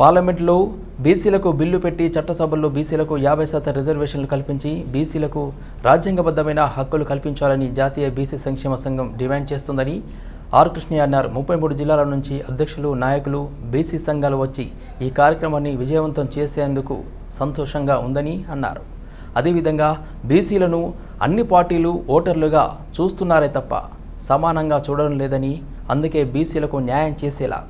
పార్లమెంట్లో బీసీలకు బిల్లు పెట్టి చట్టసభల్లో బీసీలకు యాభై శాతం రిజర్వేషన్లు కల్పించి బీసీలకు రాజ్యాంగబద్ధమైన హక్కులు కల్పించాలని జాతీయ బీసీ సంక్షేమ సంఘం డిమాండ్ చేస్తుందని ఆర్ కృష్ణయ్య అన్నారు ముప్పై మూడు జిల్లాల నుంచి అధ్యక్షులు నాయకులు బీసీ సంఘాలు వచ్చి ఈ కార్యక్రమాన్ని విజయవంతం చేసేందుకు సంతోషంగా ఉందని అన్నారు. అదేవిధంగా బీసీలను అన్ని పార్టీలు ఓటర్లుగా చూస్తున్నారే తప్ప సమానంగా చూడడం లేదని అందుకే బీసీలకు న్యాయం చేసేలా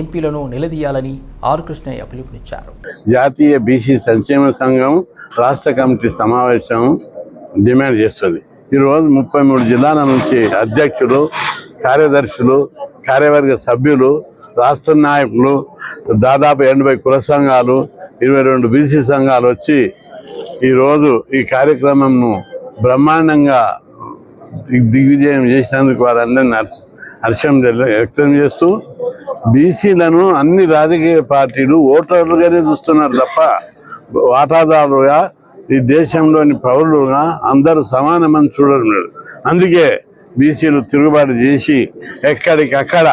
ఎంపీలను నిలదీయాలని ఆర్ కృష్ణయ్య పిలుపునిచ్చారు. జాతీయ బీసీ సంక్షేమ సంఘం రాష్ట్ర కమిటీ సమావేశం డిమాండ్ చేస్తుంది. ఈరోజు ముప్పై మూడు జిల్లాల నుంచి అధ్యక్షులు కార్యదర్శులు కార్యవర్గ సభ్యులు రాష్ట్ర నాయకులు దాదాపు ఎనభై కుల సంఘాలు ఇరవై రెండు బీసీ సంఘాలు వచ్చి ఈరోజు ఈ కార్యక్రమంను బ్రహ్మాండంగా దిగ్విజయం చేసినందుకు వారందరినీ హర్షం వ్యక్తం చేస్తూ బీసీలను అన్ని రాజకీయ పార్టీలు ఓటర్లుగానే చూస్తున్నారు తప్ప వాటాదారులుగా ఈ దేశంలోని పౌరులుగా అందరూ సమానమని చూడడం లేదు అందుకే బీసీలు తిరుగుబాటు చేసి ఎక్కడికక్కడ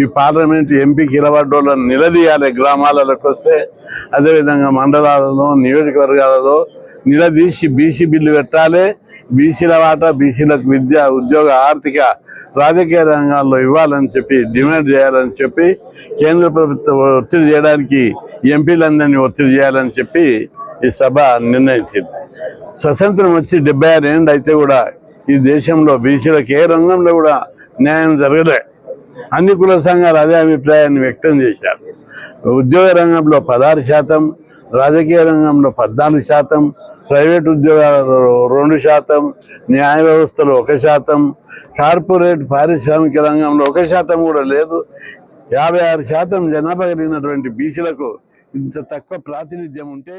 ఈ పార్లమెంట్ ఎంపీకి ఇలబడ్డోళ్ళని నిలదీయాలి గ్రామాలకు వస్తే అదేవిధంగా మండలాలలో నియోజకవర్గాలలో నిలదీసి బీసీ బిల్లు పెట్టాలి. బీసీల వాటా బీసీలకు విద్య ఉద్యోగ ఆర్థిక రాజకీయ రంగాల్లో ఇవ్వాలని చెప్పి డిమాండ్ చేయాలని చెప్పి కేంద్ర ప్రభుత్వం ఒత్తిడి చేయడానికి ఎంపీలందరినీ ఒత్తిడి చేయాలని చెప్పి ఈ సభ నిర్ణయించింది. స్వతంత్రం వచ్చి డెబ్బై ఆరు ఏళ్ళు అయితే కూడా ఈ దేశంలో బీసీలకు ఏ రంగంలో కూడా న్యాయం జరగలే. అన్ని కుల సంఘాలు అదే అభిప్రాయాన్ని వ్యక్తం చేశారు. ఉద్యోగ రంగంలో పదహారు శాతం రాజకీయ రంగంలో పద్నాలుగు శాతం ప్రైవేట్ ఉద్యోగాలలో రెండు శాతం న్యాయ వ్యవస్థలో ఒక శాతం కార్పొరేట్ పారిశ్రామిక రంగంలో ఒక శాతం కూడా లేదు. యాభై ఆరు శాతం జనాభా కలిగినటువంటి బీసీలకు ఇంత తక్కువ ప్రాతినిధ్యం ఉంటే